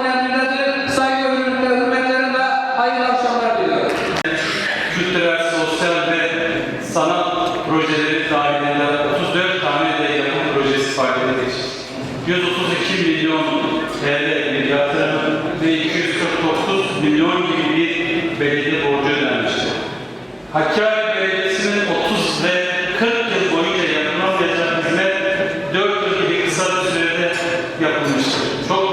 önemlidir. Saygı hayırlı akşamlar diliyorum. Kültürel, sosyal ve sanat projeleri dahilinde 34 tane de projesi faaliyete 132 milyon TL bir yatırım ve 249 milyon gibi bir belediye borcu ödenmişti. Hakkari Belediyesi'nin 30 ve 40 yıl boyunca yapılan hizmet 4 yıl gibi kısa bir sürede yapılmıştır. Çok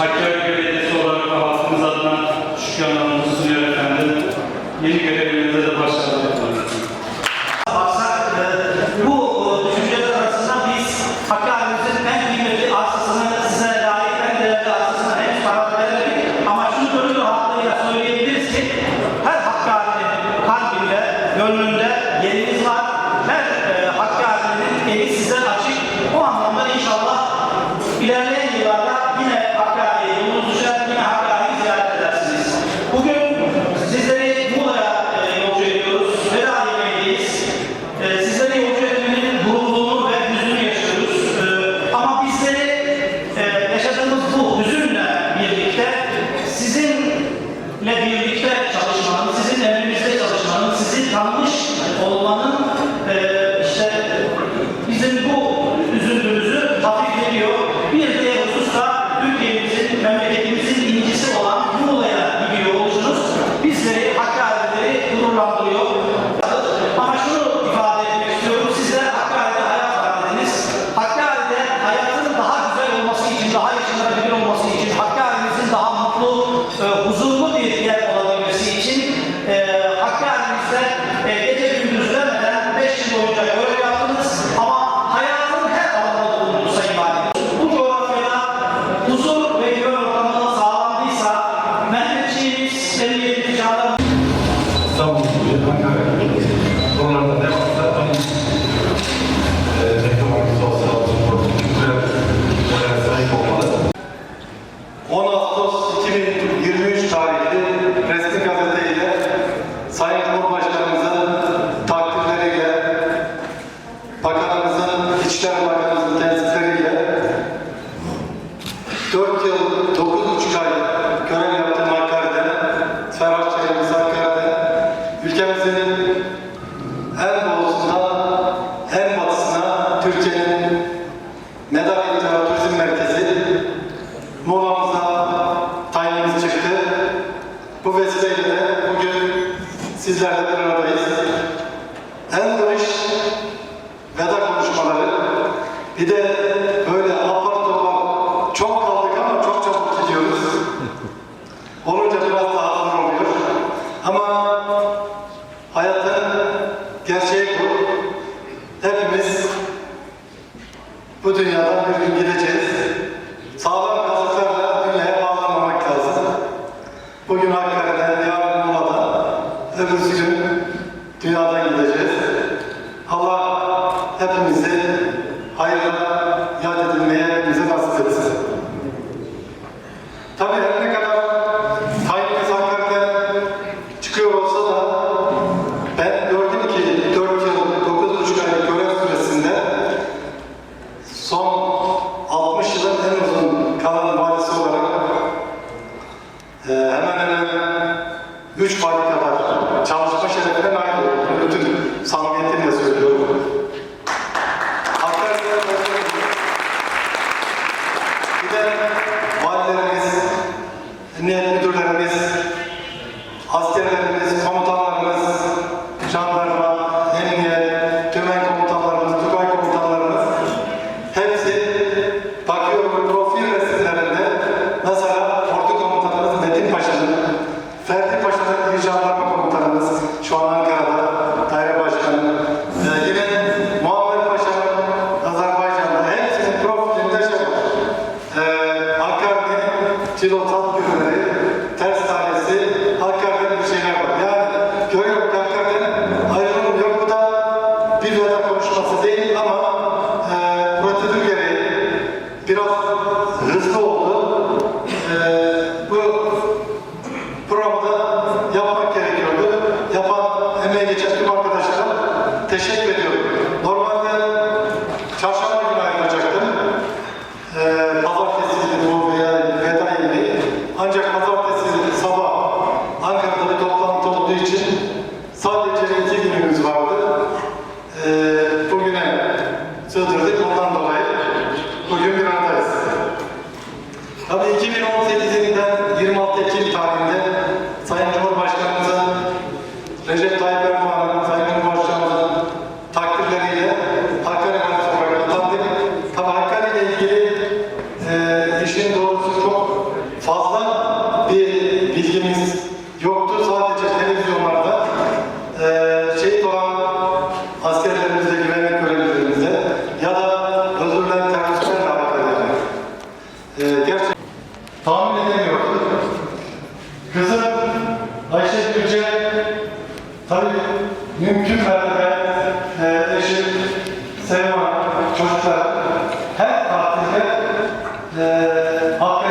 Hatta Türkiye'nin Medar İntihar Turizm Merkezi Muğla'mıza tayinimiz çıktı. Bu vesileyle de bugün sizlerle bir aradayız. En zor iş veda konuşmaları. Bir de böyle apar topar çok kaldık ama çok çabuk gidiyoruz. Olunca biraz daha zor oluyor. Ama hayatın gerçeği bu. Hepimiz bu dünyadan bir gün gideceğiz. fazla bir bilgimiz yoktu. Sadece televizyonlarda e, şehit olan askerlerimize, güvenlik görevlilerimize ya da özürden teröristlerle alakalı e, gerçek tahmin edemiyordu. Kızım Ayşe Gülce tabii mümkün mertebe e, eşim Sevim çocuklar her tatilde e, hakkı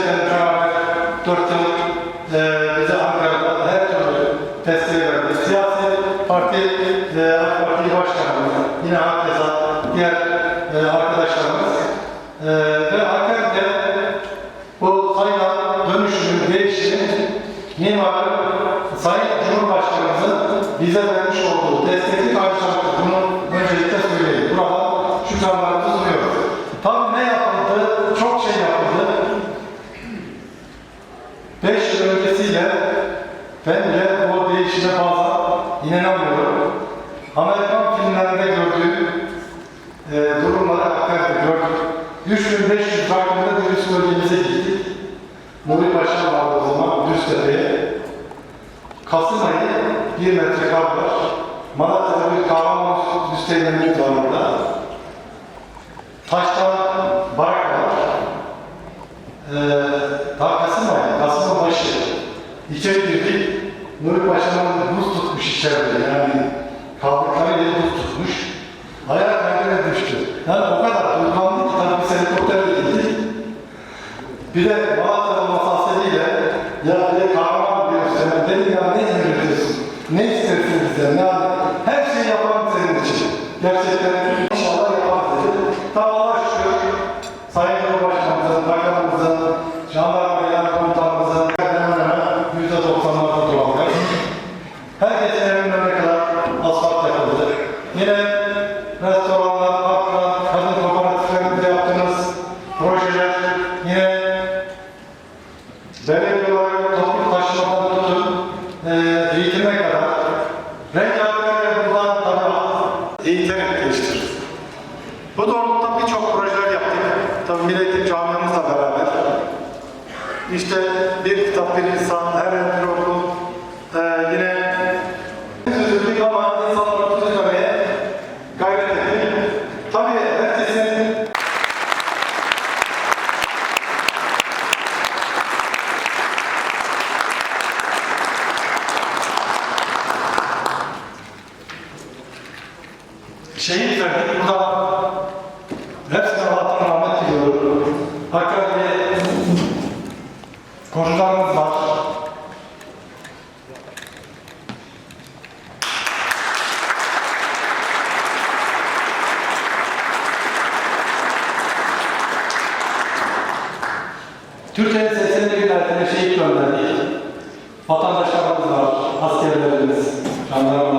Presidente Brown değişime fazla inanamıyorum. Amerikan filmlerinde gördüğüm e, durumları Hakkari'de gördük. 3500 rakımda bir üst bölgemize gittik. Nuri Paşa vardı o zaman Düztepe'ye. Kasım ayı bir metre kar var. Malatya'da bir kahraman Hüseyin'in civarında. Taştan barak var. Ee, daha Kasım ayı, Kasım'ın başı. İçeri girdik. Nuri Paşa'nın buz tutmuş içeride yani. Kaldıkları yeri buz tutmuş. Ayağa kaydına düştü. Yani o kadar duygulandı ki tabii biz helikopterle gittik. Bir de Malatya'nın masasıyla ya bir kahraman diyorsun. Yani dedim ya ne emrediyorsun? Ne istersin bizden? Yani her şeyi yaparım senin için. Gerçekten inşallah eğiterek geliştiririz. Bu doğrultuda birçok projeler yaptık. Tabii Milli Camiamızla beraber. İşte bir kitap, bir insan, her şehit verdik. Burada hepsine Allah'tan rahmet diliyorum. Hakkari'de korucularımız var. Türkiye'nin 80'li vilayetine şehit gönderdik. Vatandaşlarımız var, askerlerimiz, jandarmalarımız,